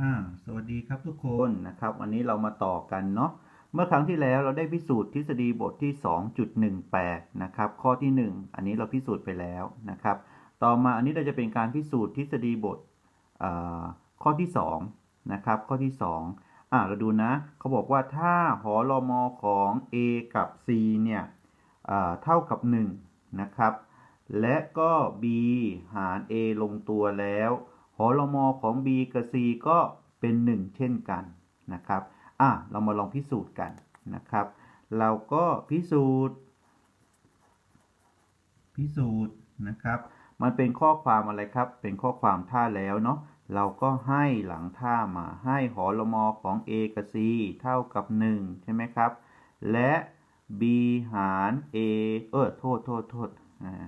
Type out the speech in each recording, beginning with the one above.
อ่าสวัสดีครับทุกคนนะครับ วันนี้เรามาต่อกันเนาะเมื่อครั้งที่แล้วเราได้พิสูจน์ทฤษฎีบทที่ 2.18 นะครับ ข้อที่ 1 อันนี้เราพิสูจน์ไปแล้วนะครับ ต่อมาอันนี้เราจะเป็นการพิสูจน์ทฤษฎีบทข้อที่2นะครับ ข้อที่ 2อ่าเราดูนะเขาบอกว่าถ้าหอรมของ A กับ C เนี่ยเท่ากับ 1 นะครับ และก็ b หาร a ลงตัวแล้ว หอรมอของ b กับ c ก็เป็น 1 เช่นกันนะครับอะเรามาลองพิสูจน์กันนะครับ เราก็พิสูจน์ พิสูจน์นะครับ มันเป็นข้อความอะไรครับ เป็นข้อความท่าแล้วเนาะเราก็ให้หลังท่ามาให้หอรมอของ a กับ c เท่ากับ 1 ใช่ไหมครับ และ b หาร a เออโทษโทษโทษอ่า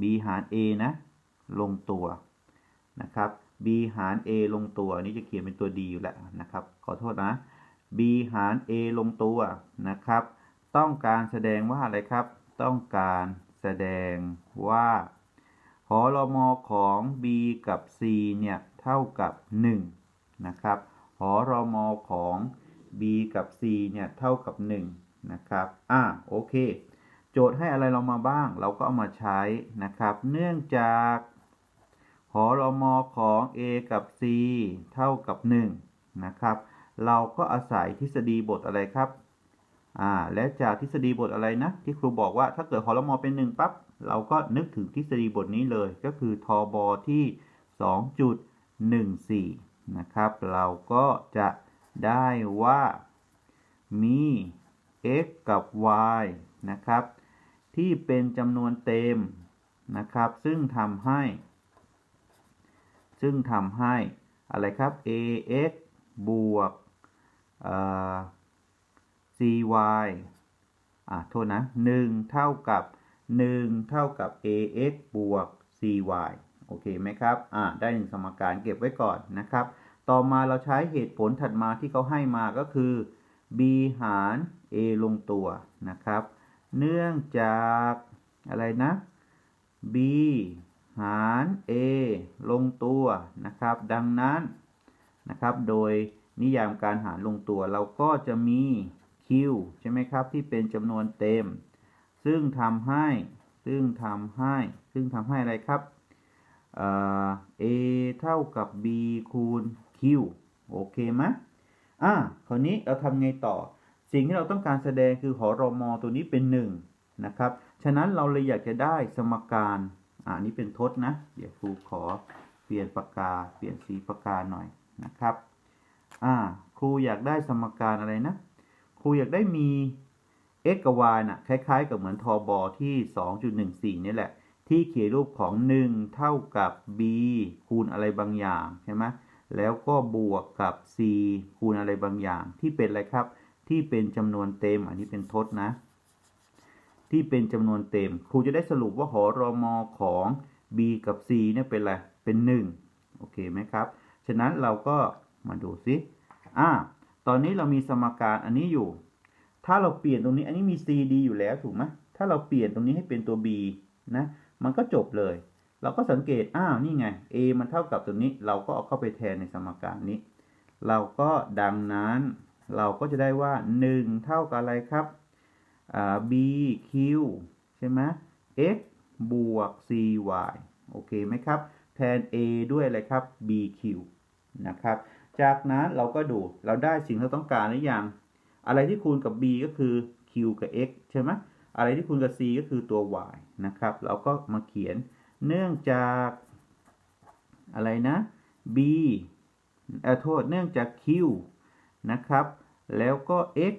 b หาร a นะ ลงตัว นะครับ b หาร a ลงตัว อันนี้จะเขียนเป็นตัว d อยู่แล้วนะครับ ขอโทษนะ b หาร a ลงตัวนะครับ ต้องการแสดงว่าอะไรครับ ต้องการแสดงว่าหอรมอของ b กับ c เนี่ย เท่ากับ 1 นะครับหอรมอของ b กับ c เนี่ย เท่ากับ 1 นะครับ อะโอเค โจทย์ให้อะไรเรามาบ้าง เราก็เอามาใช้นะครับ เนื่องจาก หอรมอของ a กับ c เท่ากับ 1 นะครับ เราก็อาศัยทฤษฎีบทอะไรครับ อ่า และจากทฤษฎีบทอะไรนะ ที่ครูบอกว่าถ้าเกิดหอรมอเป็น 1 ปั๊บ เราก็นึกถึงทฤษฎีบทนี้เลย ก็คือทบอที่ 2.14 นะครับ เราก็จะได้ว่ามี x กับ y นะครับ ที่เป็นจำนวนเต็มนะครับ ซึ่งทำให้ ซึ่งทำให้อะไรครับ ax บวก cy อะโทษนะ 1 เท่ากับ 1 เท่ากับ ax บวก cy โอเคไหมครับ อะได้หนึ่งสมการเก็บไว้ก่อนนะครับ ต่อมาเราใช้เหตุผลถัดมาที่เขาให้มาก็คือ b หาร a ลงตัวนะครับ เนื่องจากอะไรนะ b หาร a ลงตัวนะครับ ดังนั้นนะครับ โดยนิยามการหารลงตัวเราก็จะมี q ใช่ไหมครับ ที่เป็นจำนวนเต็ม ซึ่งทำให้ซึ่งทำให้ซึ่งทำให้อะไรครับเอ่อ a เท่ากับ b คูณ q โอเคไหมอะคราวนี้เราทำไงต่อ สิ่งที่เราต้องการแสดงคือหอรอมอตัวนี้เป็น 1 นะครับ ฉะนั้นเราเลยอยากจะได้สมการ อ่านี่เป็นทศนะ เดี๋ยวครูขอเปลี่ยนปากกา เปลี่ยนสีปากกาหน่อยนะครับอ่าครูอยากได้สมการอะไรนะ ครูอยากได้มี x กับ y น่ะคล้ายๆ กับเหมือนทบอที่ 2.14 นี่แหละ ที่เขียนรูปของ 1 เท่ากับ b คูณอะไรบางอย่างใช่ไหมแล้วก็บวกกับ c คูณอะไรบางอย่าง ที่เป็นอะไรครับ ที่เป็นจำนวนเต็ม อันนี้เป็นทศนะ ที่เป็นจำนวนเต็ม ครูจะได้สรุปว่าหอรอมอของ b กับ c เนี่ยเป็นอะไร เป็น 1 โอเคไหมครับ ฉะนั้นเราก็มาดูซิอ่าตอนนี้เรามีสมการอันนี้อยู่ ถ้าเราเปลี่ยนตรงนี้ อันนี้มี c d อยู่แล้วถูกไหมถ้าเราเปลี่ยนตรงนี้ให้เป็นตัว b นะ มันก็จบเลย เราก็สังเกต อ้าว นี่ไง a มันเท่ากับตัวนี้ เราก็เอาเข้าไปแทนในสมการนี้ เราก็ดังนั้น เราก็จะได้ว่า 1 เท่ากับอะไรครับ b q ใช่ไหม x บวก cy โอเคไหมครับ แทน a ด้วยอะไรครับ bq นะครับ จากนั้นเราก็ดูเราได้สิ่งที่เราต้องการหรือยัง อะไรที่คูณกับ b ก็คือ q กับ x ใช่ไหมอะไรที่คูณกับ c ก็คือตัว y นะครับ เราก็มาเขียนเนื่องจากอะไรนะ b เอ่อโทษเนื่องจาก q นะครับ แล้วก็ x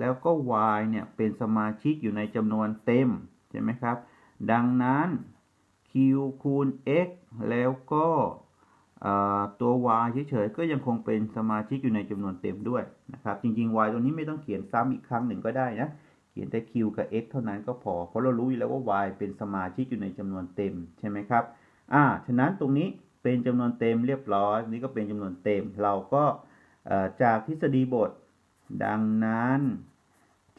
แล้วก็ y เนี่ยเป็นสมาชิกอยู่ในจำนวนเต็มใช่ไหมครับ ดังนั้น q คูณ x แล้วก็ตัว y เฉยๆก็ยังคงเป็นสมาชิกอยู่ในจำนวนเต็มด้วยนะครับ จริงๆ y ตัวนี้ไม่ต้องเขียนซ้ำอีกครั้งหนึ่งก็ได้นะ เขียนแต่ q กับ x เท่านั้นก็พอ เพราะเรารู้อยู่แล้วว่า y เป็นสมาชิกอยู่ในจำนวนเต็มใช่ไหมครับ อ่า ฉะนั้นตรงนี้เป็นจำนวนเต็มเรียบร้อย นี่ก็เป็นจำนวนเต็ม เราก็จากทฤษฎีบท ดังนั้น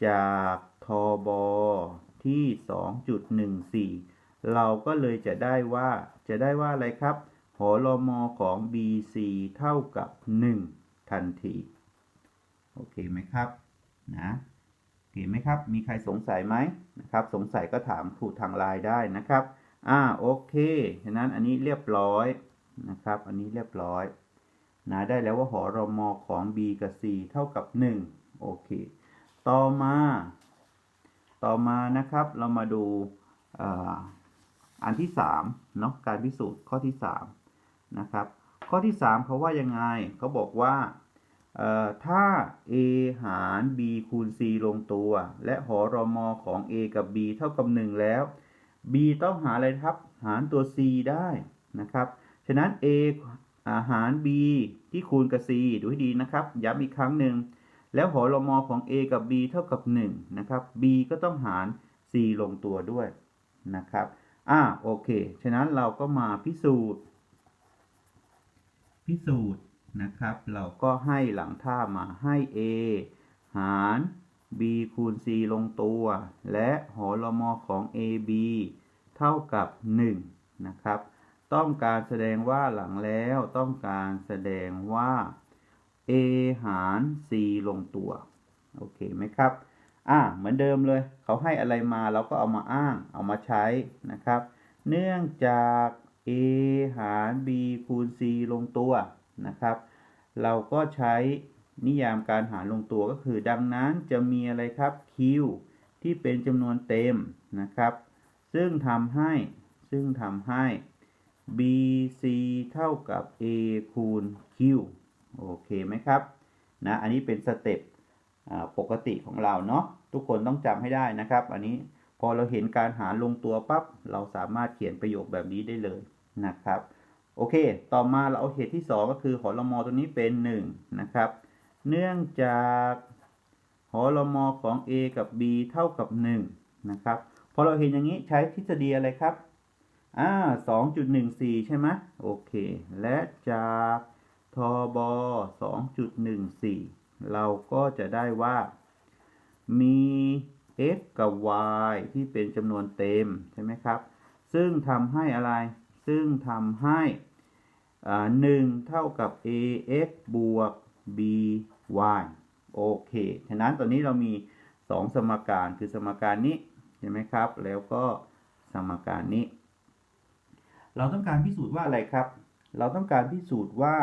จากทบที่ 2.14 เราก็เลยจะได้ว่าจะได้ว่าอะไรครับหหอลมอของ BC เท่ากับ 1 ทันที โอเคไหมครับนะโอเคไหมครับ มีใครสงสัยไหมนะครับ สงสัยก็ถามครูทางไลน์ได้นะครับ อ่าโอเค ฉะนั้นอันนี้เรียบร้อยนะครับ อันนี้เรียบร้อย นะได้แล้วว่าหอรมอของ B กับ C เท่ากับ 1 โอเค ต่อมา ต่อมานะครับเรามาดูอ,อันที่3เนาะการพิสูจน์ข้อที่3นะครับ ข้อที่ 3เขาว่ายังไงเขาบอกว่าถ้า a หาร b คูณ c ลงตัว และหอรมอของ a กับ b เท่ากับ 1 แล้ว b ต้องหาอะไรครับ หารตัว c ได้นะครับ ฉะนั้น a อาหาร b ที่คูณกับ c ดูให้ดีนะครับ ย้ำอีกครั้งหนึ่ง แล้วหอรมอของ a กับ b เท่ากับ 1 นะครับ b ก็ต้องหาร c ลงตัวด้วยนะครับ อ่า โอเค ฉะนั้นเราก็มาพิสูจน์ พิสูจน์นะครับ เราก็ให้หลังท่ามาให้ a หาร b คูณ c ลงตัว และหอรมอของ ab เท่ากับ 1 นะครับ ต้องการแสดงว่าหลังแล้วต้องการแสดงว่า a หาร c ลงตัว โอเคไหมครับ อ่าเหมือนเดิมเลย เขาให้อะไรมาเราก็เอามาอ้าง เอามาใช้นะครับ เนื่องจาก a หาร b คูณ c ลงตัวนะครับ เราก็ใช้นิยามการหารลงตัวก็คือดังนั้นจะมีอะไรครับ q ที่เป็นจำนวนเต็มนะครับ ซึ่งทำให้ซึ่งทำให้ bc เท่ากับ a คูณ q โอเคไหมครับนะอันนี้เป็นสเต็ปปกติของเราเนาะทุกคนต้องจำให้ได้นะครับ อันนี้พอเราเห็นการหารลงตัวปั๊บเราสามารถเขียนประโยคแบบนี้ได้เลยนะครับ โอเค ต่อมาเราเอาเหตุที่ 2 ก็คือหอรมอตัวนี้เป็น 1 นะครับ เนื่องจากหอรมอของ a กับ b เท่ากับ 1 นะครับพอเราเห็นอย่างนี้ใช้ทฤษฎีอะไรครับ อ่า2.14ใช่ไหมโอเค และจากทบอ2.14เราก็จะได้ว่า มี x กับ y ที่เป็นจำนวนเต็ม ใช่ไหมครับ ซึ่งทำให้อะไร ซึ่งทำให้อ่า1เท่ากับ ax บวก by โอเค ฉะนั้นตอนนี้เรามี 2 สมการคือสมการนี้ ใช่ไหมครับ แล้วก็สมการนี้ เราต้องการพิสูจน์ว่าอะไรครับ เราต้องการพิสูจน์ว่า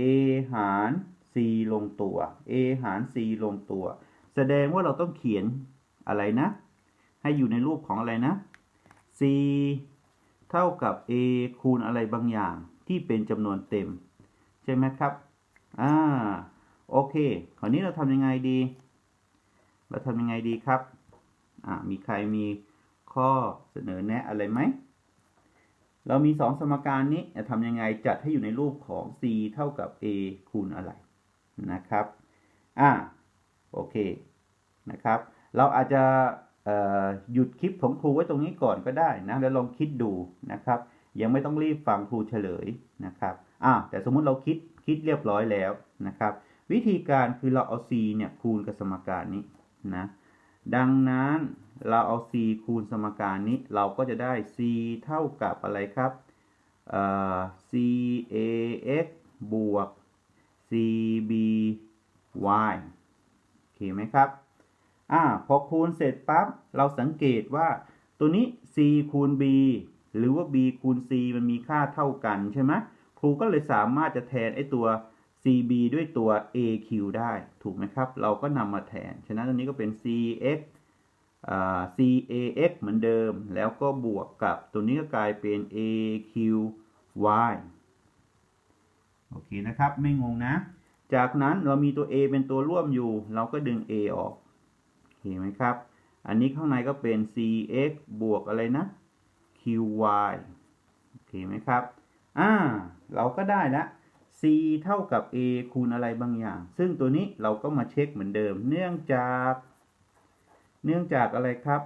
a หาร c ลงตัว a หาร c ลงตัว แสดงว่าเราต้องเขียนอะไรนะ ให้อยู่ในรูปของอะไรนะ c เท่ากับ a คูณอะไรบางอย่างที่เป็นจำนวนเต็ม ใช่ไหมครับ อ่า โอเค คราวนี้เราทำยังไงดี เราทำยังไงดีครับ อ่า มีใครมีข้อเสนอแนะอะไรไหม เรามีสองสมการนี้จะทำยังไงจัดให้อยู่ในรูปของ c เท่ากับ a คูณอะไรนะครับอ่าโอเคนะครับ เราอาจจะหยุดคลิปของครูไว้ตรงนี้ก่อนก็ได้นะแล้วลองคิดดูนะครับ ยังไม่ต้องรีบฟังครูเฉลยนะครับอ่าแต่สมมุติเราคิดคิดเรียบร้อยแล้วนะครับ วิธีการคือเราเอา c เนี่ยคูณกับสมการนี้นะดังนั้น เราเอา c คูณสมการนี้ เราก็จะได้ c เท่ากับอะไรครับ c a x บวก c b y โอเคไหมครับอ่าพอคูณเสร็จปั๊บ เราสังเกตว่าตัวนี้ c คูณ b หรือว่า b คูณ c มันมีค่าเท่ากันใช่ไหมครูก็เลยสามารถจะแทนไอ้ตัว cb ด้วยตัว aq ได้ ถูกไหมครับ เราก็นำมาแทน ฉะนั้นตัวนี้ก็เป็น cx cax เหมือนเดิม แล้วก็บวกกับตัวนี้ก็กลายเป็น aqy โอเคนะครับ ไม่งงนะ จากนั้นเรามีตัว a เป็นตัวร่วมอยู่ เราก็ดึง a ออกโอเคไหมครับ อันนี้ข้างในก็เป็น cx บวกอะไรนะ qy โอเคไหมครับ อ่า เราก็ได้ล้ว c เท่ากับ a คูณอะไรบางอย่าง ซึ่งตัวนี้เราก็มาเช็คเหมือนเดิม เนื่องจาก เนื่องจากอะไรครับ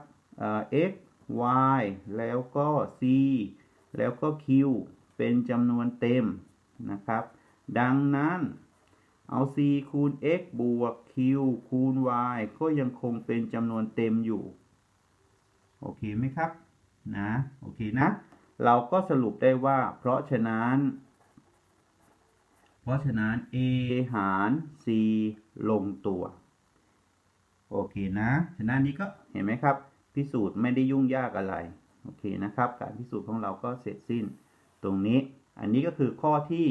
x y แล้วก็ c แล้วก็ q เป็นจำนวนเต็มนะครับ ดังนั้นเอา c คูณ x บวก q คูณ y ก็ยังคงเป็นจำนวนเต็มอยู่ โอเคไหมครับ นะ โอเคนะ เราก็สรุปได้ว่า เพราะฉะนั้น เพราะฉะนั้น a หาร c ลงตัว โอเคนะ ฉะนั้นนี้ก็เห็นไหมครับ พิสูจน์ไม่ได้ยุ่งยากอะไร โอเคนะครับ การพิสูจน์ของเราก็เสร็จสิ้น ตรงนี้ อันนี้ก็คือข้อที่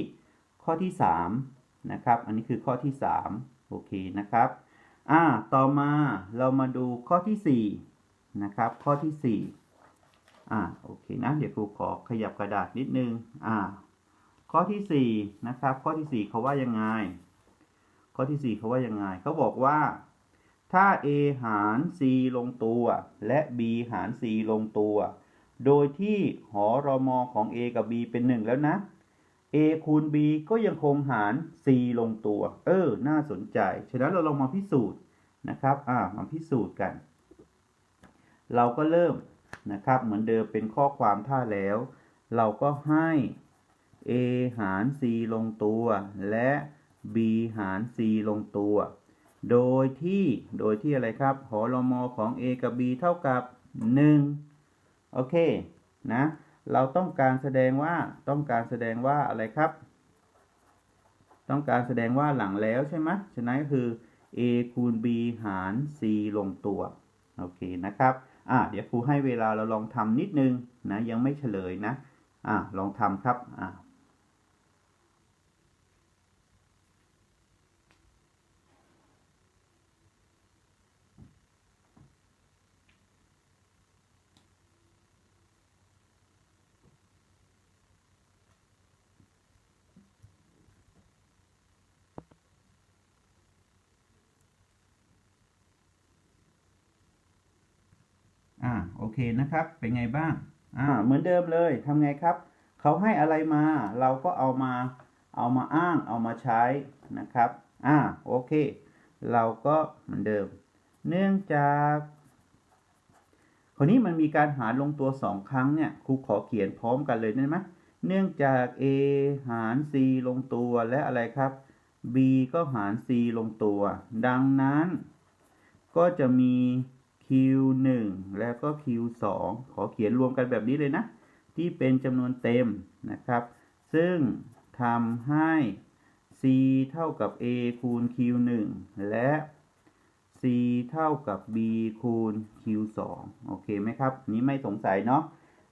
ข้อที่3นะครับ อันนี้คือข้อที่ 3 โอเคนะครับ อ่า ต่อมาเรามาดูข้อที่4นะครับ ข้อที่4อ่า โอเคนะ เดี๋ยวครูขอขยับกระดาษนิดนึง อ่า ข้อที่4นะครับ ข้อที่4เขาว่ายังไง ข้อที่4เขาว่ายังไง เขาบอกว่า ถ้า a หาร c ลงตัว และ b หาร c ลงตัว โดยที่หอรอมของ a กับ b เป็น 1 แล้วนะ a คูณ b ก็ยังคงหาร c ลงตัว เออ น่าสนใจ ฉะนั้นเราลองมาพิสูจน์นะครับ อ่า มาพิสูจน์กัน เราก็เริ่มนะครับ เหมือนเดิมเป็นข้อความท่าแล้ว เราก็ให้ a หาร c ลงตัว และ b หาร c ลงตัว โดยที่โดยที่อะไรครับหอรมของ a กับ b เท่ากับ 1 โอเค นะ เราต้องการแสดงว่า ต้องการแสดงว่าอะไรครับ ต้องการแสดงว่าหลังแล้วใช่ไหมฉะนั้นก็คือ a คูณ b หาร c ลงตัว โอเคนะครับ อ่าเดี๋ยวครูให้เวลาเราลองทำนิดนึงนะ ยังไม่เฉลยนะ อ่าลองทำครับ อ่า โอเคนะครับ เป็นไงบ้าง อ่า เหมือนเดิมเลยทำไงครับ เขาให้อะไรมา เราก็เอามา เอามาอ้าง เอามาใช้นะครับ อ่า โอเค เราก็เหมือนเดิม เนื่องจากคนนี้มันมีการหารลงตัวสองครั้งเนี่ย ครูขอเขียนพร้อมกันเลยได้ไหมเนื่องจาก a หาร c ลงตัวและอะไรครับ b ก็หาร c ลงตัว ดังนั้น ก็จะมี q 1 แล้วก็ q 2 ขอเขียนรวมกันแบบนี้เลยนะ ที่เป็นจำนวนเต็มนะครับ ซึ่งทำให้ c เท่ากับ a คูณ q 1 และ c เท่ากับ b คูณ q 2 โอเคไหมครับ นี้ไม่สงสัยเนาะ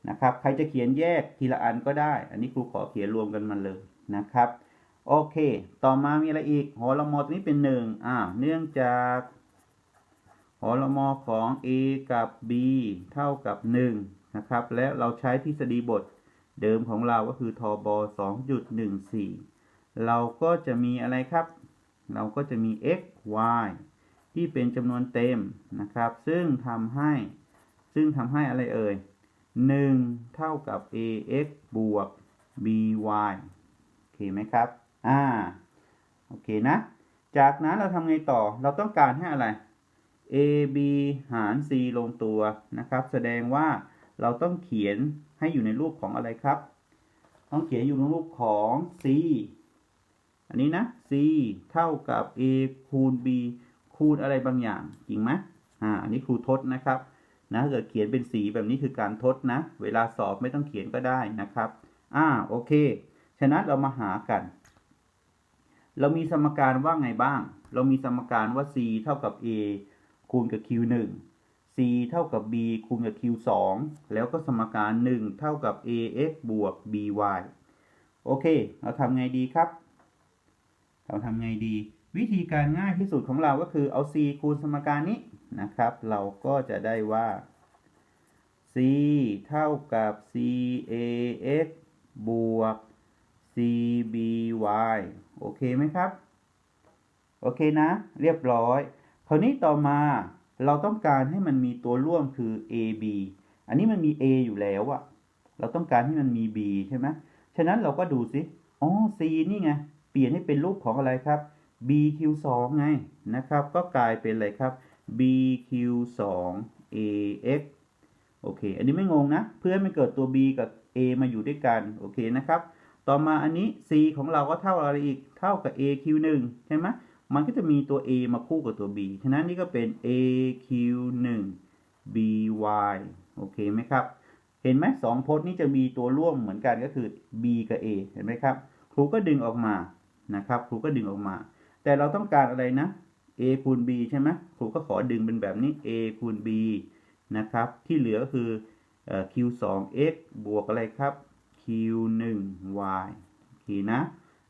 นะครับ ใครจะเขียนแยกทีละอันก็ได้ อันนี้ครูขอเขียนรวมกันมาเลยนะครับ โอเค ต่อมามีอะไรอีกหอละมอตัวนี้เป็นหนึ่งอ่าเนื่องจาก หอลมอของ a กับ b เท่ากับ 1 นะครับ และเราใช้ทฤษฎีบทเดิมของเราก็คือทบ 2.14 เราก็จะมีอะไรครับ เราก็จะมี x y ที่เป็นจำนวนเต็มนะครับ ซึ่งทำให้ ซึ่งทำให้อะไรเอ่ย 1 เท่ากับ ax บวก by โอเคไหมครับ อ่า โอเคนะ จากนั้นเราทำไงต่อ เราต้องการให้อะไร a b หาร c ลงตัวนะครับ แสดงว่าเราต้องเขียนให้อยู่ในรูปของอะไรครับ ต้องเขียนอยู่ในรูปของ c อันนี้นะ c เท่ากับ a คูณ b คูณอะไรบางอย่าง จริงไหมอ่า อันนี้ครูทดนะครับนะเกิดเขียนเป็นสีแบบนี้คือการทดนะ เวลาสอบไม่ต้องเขียนก็ได้นะครับ อ่า โอเค ฉะนั้นเรามาหากัน เรามีสมการว่าไงบ้าง เรามีสมการว่า c เท่ากับ a คูณกับ q 1 c เท่ากับ b คูณกับ q 2 แล้วก็สมการ 1 เท่ากับ ax บวก by โอเค เราทำไงดีครับ เราทำไงดี วิธีการง่ายที่สุดของเราก็คือเอา c คูณสมการนี้นะครับ เราก็จะได้ว่า c เท่ากับ cax บวก cby โอเคไหมครับ โอเคนะ เรียบร้อย คราวนี้ต่อมาเราต้องการให้มันมีตัวร่วมคือ ab อันนี้มันมี a อยู่แล้วอะเราต้องการให้มันมี b ใช่ไหมฉะนั้นเราก็ดูสิอ๋อ c นี่ไง เปลี่ยนให้เป็นรูปของอะไรครับ bq2 ไงนะครับ ก็กลายเป็นอะไรครับ bq2 ax โอเค อันนี้ไม่งงนะ เพื่อให้มันเกิดตัว b กับ a มาอยู่ด้วยกัน โอเคนะครับ ต่อมาอันนี้ c ของเราก็เท่าอะไรอีก เท่ากับ aq1 ใช่ไหม มันก็จะมีตัว a มาคู่กับตัว b ฉะนั้นนี่ก็เป็น aq1 by โอเคไหมครับ เห็นไหมสองพจน์นี้จะมีตัวร่วมเหมือนกันก็คือ b กับ a เห็นไหมครับ ครูก็ดึงออกมานะครับ ครูก็ดึงออกมา แต่เราต้องการอะไรนะ a คูณ b ใช่ไหมครูก็ขอดึงเป็นแบบนี้ a คูณ b นะครับ ที่เหลือก็คือเอ่อ q 2 x บวกอะไรครับ q 1 y โอเคนะ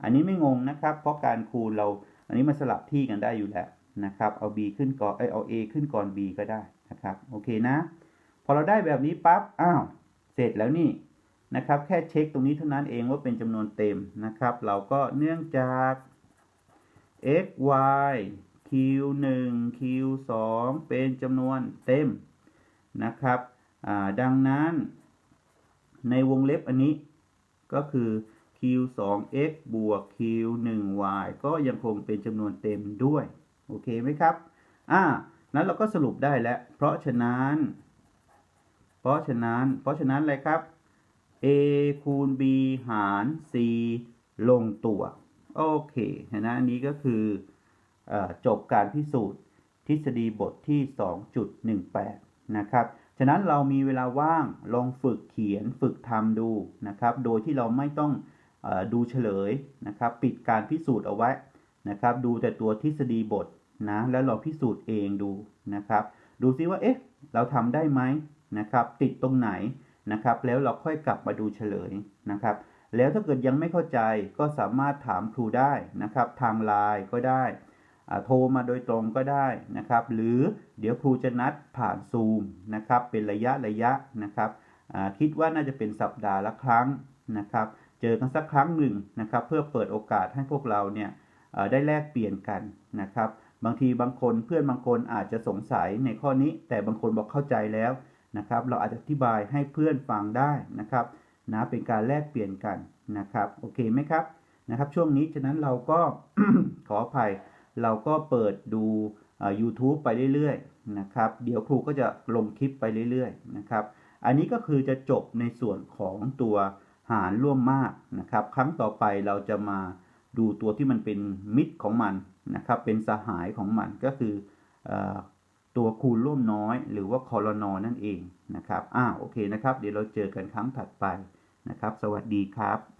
อันนี้ไม่งงนะครับ เพราะการคูณเรา อันนี้มาสลับที่กันได้อยู่แล้วนะครับ เอา b ขึ้นก่อนเอเอา a ขึ้นก่อน b ก็ได้นะครับ โอเคนะ พอเราได้แบบนี้ปั๊บ อ้าว เสร็จแล้วนี่นะครับ แค่เช็คตรงนี้เท่านั้นเองว่าเป็นจำนวนเต็มนะครับ เราก็เนื่องจาก x y q 1 q 2เป็นจำนวนเต็มนะครับดังนั้นในวงเล็บอันนี้ก็คือ q 2 x บวก q 1 y ก็ยังคงเป็นจำนวนเต็มด้วย โอเคไหมครับ อ่า นั้นเราก็สรุปได้แล้ว เพราะฉะนั้น เพราะฉะนั้น เพราะฉะนั้นอะไรครับ a คูณ b หาร c ลงตัว โอเคนะอันนี้ก็คืออจบการพิสูจน์ทฤษฎีบทที่ 2.18 นะครับ ฉะนั้นเรามีเวลาว่างลองฝึกเขียนฝึกทำดูนะครับ โดยที่เราไม่ต้อง ดูเฉลยนะครับปิดการพิสูจน์เอาไว้นะครับดูแต่ตัวทฤษฎีบทนะแล้วลองพิสูจน์เองดูนะครับ ดูซิว่าเอ๊ะเราทำได้ไหมนะครับติดตรงไหนนะครับ แล้วเราค่อยกลับมาดูเฉลยนะครับ แล้วถ้าเกิดยังไม่เข้าใจก็สามารถถามครูได้นะครับ ทางไลน์ก็ได้โทรมาโดยตรงก็ได้นะครับ หรือเดี๋ยวครูจะนัดผ่านซูมนะครับ เป็นระยะระยะนะครับคิดว่าน่าจะเป็นสัปดาห์ละครั้งนะครับ เจอกันสักครั้งหนึ่งนะครับ เพื่อเปิดโอกาสให้พวกเราเนี่ยได้แลกเปลี่ยนกันนะครับ บางทีบางคนเพื่อนบางคนอาจจะสงสัยในข้อนี้ แต่บางคนบอกเข้าใจแล้วนะครับ เราอาจจะอธิบายให้เพื่อนฟังได้นะครับนะเป็นการแลกเปลี่ยนกันนะครับโอเคไหมครับนะครับ ช่วงนี้ฉะนั้นเราก็ขออภัยเราก็เปิดดู YouTube ไปเรื่อยๆนะครับ เดี๋ยวครูก็จะลงคลิปไปเรื่อยๆนะครับ อันนี้ก็คือจะจบในส่วนของตัว หารร่วมมากนะครับ ครั้งต่อไปเราจะมาดูตัวที่มันเป็นมิตรของมันนะครับ เป็นสหายของมันก็คือออตัวคูณร่วมน้อย หรือว่าคอรนอนั่นเองนะครับ อ่าโอเคนะครับ เดี๋ยวเราเจอกันครั้งถัดไปนะครับ สวัสดีครับ